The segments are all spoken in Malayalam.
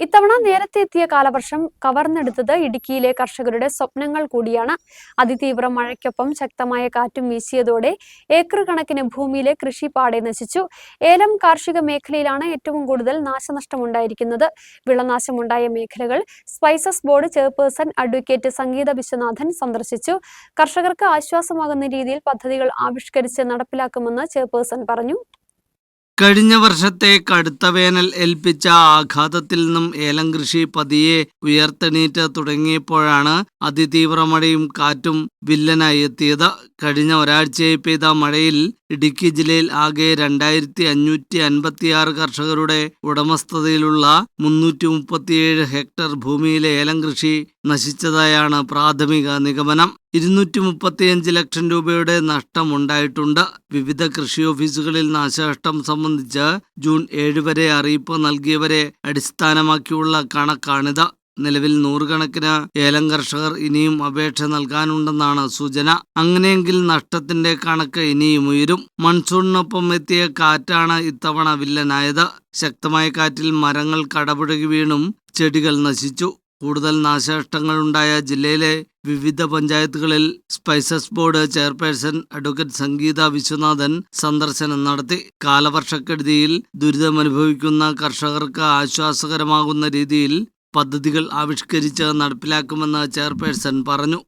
ഇത്തവണ നേരത്തെ എത്തിയ കാലവർഷം കവർന്നെടുത്തത് ഇടുക്കിയിലെ കർഷകരുടെ സ്വപ്നങ്ങൾ കൂടിയാണ്. അതിതീവ്ര മഴയ്ക്കൊപ്പം ശക്തമായ കാറ്റും വീശിയതോടെ ഏക്കർ കണക്കിന് ഭൂമിയിലെ കൃഷി പാടെ നശിച്ചു. ഏലം കാർഷിക മേഖലയിലാണ് ഏറ്റവും കൂടുതൽ നാശനഷ്ടമുണ്ടായിരിക്കുന്നത്. വിളനാശമുണ്ടായ മേഖലകൾ spices board chairperson advocate Sangeetha Viswanathan സന്ദർശിച്ചു. കർഷകർക്ക് ആശ്വാസമാകുന്ന രീതിയിൽ പദ്ധതികൾ ആവിഷ്കരിച്ച് നടപ്പിലാക്കുമെന്ന് ചെയർപേഴ്സൺ പറഞ്ഞു. കഴിഞ്ഞ വർഷത്തെ കടുത്ത വേനൽ ഏൽപ്പിച്ച ആഘാതത്തിൽ നിന്നും ഏലം കൃഷി പതിയെ ഉയർത്തെണീറ്റ് തുടങ്ങിയപ്പോഴാണ് അതിതീവ്ര മഴയും കാറ്റും വില്ലനായി എത്തിയത്. കഴിഞ്ഞ ഒരാഴ്ചയായി പെയ്ത മഴയിൽ ഇടുക്കി ജില്ലയിൽ ആകെ രണ്ടായിരത്തി അഞ്ഞൂറ്റി അൻപത്തിയാറ് കർഷകരുടെ ഉടമസ്ഥതയിലുള്ള മുന്നൂറ്റി മുപ്പത്തിയേഴ് ഹെക്ടർ ഭൂമിയിലെ ഏലം കൃഷി നശിച്ചതായാണ് പ്രാഥമിക നിഗമനം. ഇരുന്നൂറ്റി മുപ്പത്തിയഞ്ച് ലക്ഷം രൂപയുടെ നഷ്ടമുണ്ടായിട്ടുണ്ട്. വിവിധ കൃഷി ഓഫീസുകളിൽ നാശനഷ്ടം സംബന്ധിച്ച് ജൂൺ ഏഴ് വരെ അറിയിപ്പ് നൽകിയവരെ അടിസ്ഥാനമാക്കിയുള്ള കണക്കാണിത്. നിലവിൽ നൂറുകണക്കിന് ഏലം കർഷകർ ഇനിയും അപേക്ഷ നൽകാനുണ്ടെന്നാണ് സൂചന. അങ്ങനെയെങ്കിൽ നഷ്ടത്തിന്റെ കണക്ക് ഇനിയും ഉയരും. മൺസൂണിനൊപ്പം എത്തിയ കാറ്റാണ് ഇത്തവണ വില്ലനായത്. ശക്തമായ കാറ്റിൽ മരങ്ങൾ കടപുഴകി വീണും ചെടികൾ നശിച്ചു. കൂടുതൽ നാശനഷ്ടങ്ങളുണ്ടായ ജില്ലയിലെ വിവിധ പഞ്ചായത്തുകളിൽ spices board chairperson advocate Sangeetha Viswanathan സന്ദർശനം നടത്തി. കാലവർഷക്കെടുതിയിൽ ദുരിതമനുഭവിക്കുന്ന കർഷകർക്ക് ആശ്വാസകരമാകുന്ന രീതിയിൽ പദ്ധതികൾ ആവിഷ്കരിച്ച് നടപ്പിലാക്കുമെന്ന് ചെയർപേഴ്സൺ പറഞ്ഞു.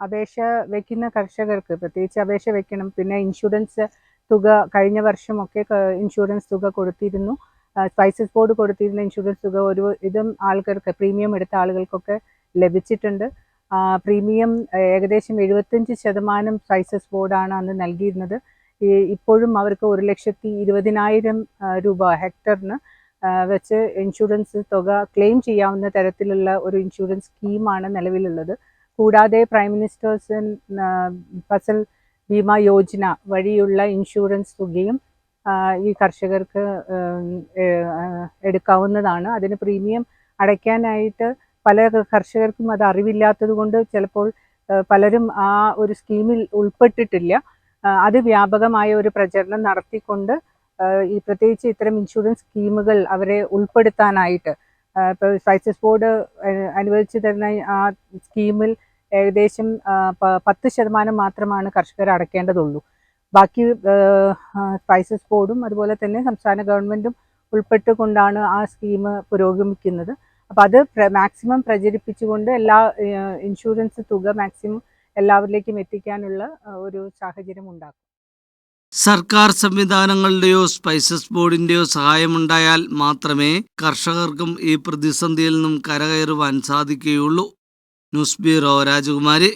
അപേക്ഷ വെക്കുന്ന കർഷകർക്ക് പ്രത്യേകിച്ച് അപേക്ഷ വെക്കണം. പിന്നെ ഇൻഷുറൻസ് തുക കഴിഞ്ഞ വർഷമൊക്കെ ഇൻഷുറൻസ് തുക കൊടുത്തിരുന്നു. സ്പൈസസ് ബോർഡ് കൊടുത്തിരുന്ന ഇൻഷുറൻസ് തുക ഒരു ഇതും ആൾക്കാർക്ക് പ്രീമിയം എടുത്ത ആളുകൾക്കൊക്കെ ലഭിച്ചിട്ടുണ്ട്. പ്രീമിയം ഏകദേശം എഴുപത്തഞ്ച് ശതമാനം സ്പൈസസ് ബോർഡാണ് അന്ന് നൽകിയിരുന്നത്. ഇപ്പോഴും അവർക്ക് ഒരു ലക്ഷത്തി ഇരുപതിനായിരം രൂപ ഹെക്ടറിന് വെച്ച് ഇൻഷുറൻസ് തുക ക്ലെയിം ചെയ്യാവുന്ന തരത്തിലുള്ള ഒരു ഇൻഷുറൻസ് സ്കീമാണ് നിലവിലുള്ളത്. കൂടാതെ പ്രൈം മിനിസ്റ്റേഴ്സ് ഫസൽ ബീമ യോജന വഴിയുള്ള ഇൻഷുറൻസ് തുകയും ഈ കർഷകർക്ക് എടുക്കാവുന്നതാണ്. അതിന് പ്രീമിയം അടയ്ക്കാനായിട്ട് പല കർഷകർക്കും അത് അറിവില്ലാത്തത് കൊണ്ട് ചിലപ്പോൾ പലരും ആ ഒരു സ്കീമിൽ ഉൾപ്പെട്ടിട്ടില്ല. അത് വ്യാപകമായ ഒരു പ്രചരണം നടത്തിക്കൊണ്ട് ഈ പ്രത്യേകിച്ച് ഇത്തരം ഇൻഷുറൻസ് സ്കീമുകൾ അവരെ ഉൾപ്പെടുത്താനായിട്ട് ഇപ്പോൾ സ്പൈസസ് ബോർഡ് അനുവദിച്ചു തരുന്ന ആ സ്കീമിൽ ഏകദേശം പത്ത് ശതമാനം മാത്രമാണ് കർഷകർ അടയ്ക്കേണ്ടതുള്ളൂ. ബാക്കി സ്പൈസസ് ബോർഡും അതുപോലെ തന്നെ സംസ്ഥാന ഗവൺമെന്റും ഉൾപ്പെട്ടുകൊണ്ടാണ് ആ സ്കീം പുരോഗമിക്കുന്നത്. അപ്പോൾ അത് മാക്സിമം പ്രചരിപ്പിച്ചുകൊണ്ട് എല്ലാ ഇൻഷുറൻസ് തുക മാക്സിമം എല്ലാവരിലേക്കും എത്തിക്കാനുള്ള ഒരു സാഹചര്യം ഉണ്ടാക്കും. സർക്കാർ സംവിധാനങ്ങളുടെയോ സ്പൈസസ് ബോർഡിന്റെയോ സഹായമുണ്ടായാൽ മാത്രമേ കർഷകർക്കും ഈ പ്രതിസന്ധിയിൽ നിന്നും കരകയറുവാൻ സാധിക്കുകയുള്ളൂ. ന്യൂസ് ബ്യൂറോ രാജകുമാരി.